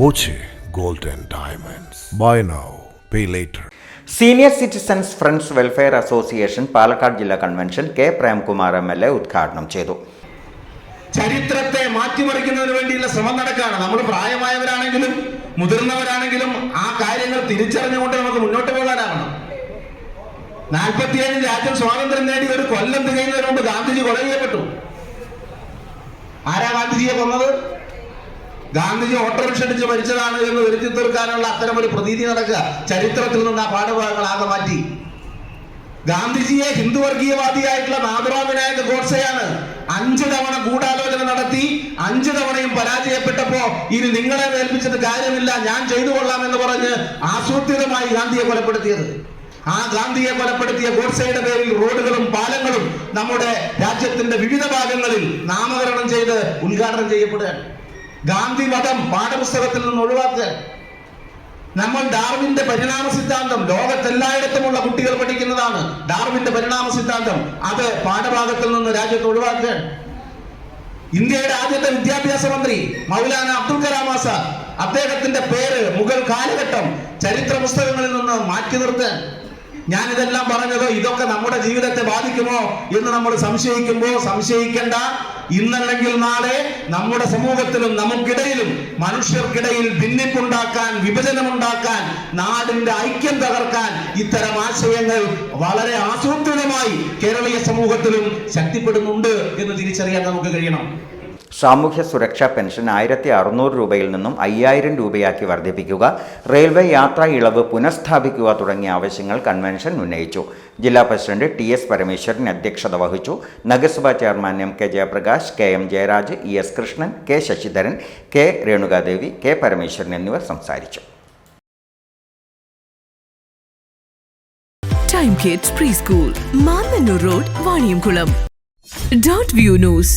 Boche gold and Diamonds. Buy now, pay later. Senior citizens friends welfare association Palakkad ജില്ലാ convention K Premkumar M L A ഉദ്ഘാടനം ചെയ്തു. ചരിത്രത്തെ മാറ്റിമറിക്കുന്നതിന് വേണ്ടിയുള്ള ശ്രമം നടക്കുകയാണ് നമ്മൾ പ്രായമായവരാണെങ്കിലും മുതിർന്നവരാണെങ്കിലും ആ കാര്യങ്ങൾ തിരിച്ചറിഞ്ഞുകൊണ്ട് നമുക്ക് മുന്നോട്ട് പോകാനാവണം. നാൽപ്പത്തിയേഴ് രാജ്യം സ്വാതന്ത്ര്യം നേടി ഒരു കൊല്ലം തികയുന്നതിന് മുമ്പ് ഗാന്ധിജി കൊല ചെയ്യപ്പെട്ടു ആരാ ഗാന്ധിജിയെ കൊന്നത്? ഗാന്ധിജി ഓട്ടോറിക്ഷ അടിച്ച് മരിച്ചതാണ് എന്ന് വരുത്തി തീർക്കാനുള്ള അത്തരം ഒരു പ്രതീതി നടക്കുക. ചരിത്രത്തിൽ നിന്ന് ആ പാഠഭാഗങ്ങൾ ആകെ മാറ്റി. ഗാന്ധിജിയെ ഹിന്ദു വർഗീയവാദിയായിട്ടുള്ള നാഥുറാം വിനായക ഗോഡ്സെയാണ് അഞ്ചു തവണ ഗൂഢാലോചന നടത്തി അഞ്ചു തവണയും പരാജയപ്പെട്ടപ്പോ ഇനി നിങ്ങളെ ഏൽപ്പിച്ചിട്ട് കാര്യമില്ല ഞാൻ ചെയ്തു കൊള്ളാം എന്ന് പറഞ്ഞ് ആസൂത്രിതമായി ഗാന്ധിയെ കൊലപ്പെടുത്തിയത്. ആ ഗാന്ധിയെ കൊലപ്പെടുത്തിയ ഗോഡ്സെയുടെ പേരിൽ റോഡുകളും പാലങ്ങളും നമ്മുടെ രാജ്യത്തിന്റെ വിവിധ ഭാഗങ്ങളിൽ നാമകരണം ചെയ്ത് ഉദ്ഘാടനം ചെയ്യപ്പെടുകയാണ്. ഗാന്ധി മതം പാഠപുസ്തകത്തിൽ നിന്ന് ഒഴിവാക്കുക. നമ്മൾ ഡാർവിന്റെ പരിണാമ സിദ്ധാന്തം ലോകത്തെല്ലായിടത്തുമുള്ള കുട്ടികൾ പഠിക്കുന്നതാണ് ഡാർവിന്റെ പരിണാമ സിദ്ധാന്തം. അത് പാഠഭാഗത്തിൽ നിന്ന് രാജ്യത്ത് ഒഴിവാക്കുക. ഇന്ത്യയുടെ ആദ്യത്തെ വിദ്യാഭ്യാസ മന്ത്രി മൗലാന അബ്ദുൽ കലാം ആസാദ് അദ്ദേഹത്തിന്റെ പേര് മുഗൾ കാലഘട്ടം ചരിത്ര പുസ്തകങ്ങളിൽ നിന്ന് മാറ്റി നിർത്താൻ ഞാൻ ഇതെല്ലാം പറഞ്ഞത് ഇതൊക്കെ നമ്മുടെ ജീവിതത്തെ ബാധിക്കുമോ എന്ന് നമ്മൾ സംശയിക്കുമ്പോൾ സംശയിക്കേണ്ട ഇന്നല്ലെങ്കിൽ നാളെ നമ്മുടെ സമൂഹത്തിലും നമുക്കിടയിലും മനുഷ്യർക്കിടയിൽ ഭിന്നിപ്പുണ്ടാക്കാൻ വിഭജനമുണ്ടാക്കാൻ നാടിന്റെ ഐക്യം തകർക്കാൻ ഇത്തരം ആശയങ്ങൾ വളരെ ആസൂത്രിതമായി കേരളീയ സമൂഹത്തിലും ശക്തിപ്പെടുന്നുണ്ട് എന്ന് തിരിച്ചറിയാൻ നമുക്ക് കഴിയണം. സാമൂഹ്യ സുരക്ഷാ പെൻഷൻ ആയിരത്തി അറുന്നൂറ് രൂപയിൽ നിന്നും അയ്യായിരം രൂപയാക്കി വർദ്ധിപ്പിക്കുക റെയിൽവേ യാത്രാ ഇളവ് പുനഃസ്ഥാപിക്കുക തുടങ്ങിയ ആവശ്യങ്ങൾ കൺവെൻഷൻ ഉന്നയിച്ചു. ജില്ലാ പ്രസിഡന്റ് ടി എസ് പരമേശ്വരൻ അധ്യക്ഷത വഹിച്ചു. നഗരസഭാ chairman M K Jayaprakash K M Jayaraj E S Krishnan K Sasidharan K Renukadevi K Parameswaran എന്നിവർ സംസാരിച്ചു. Time kids pre school Mannanur road Vaniyamkulam dot view news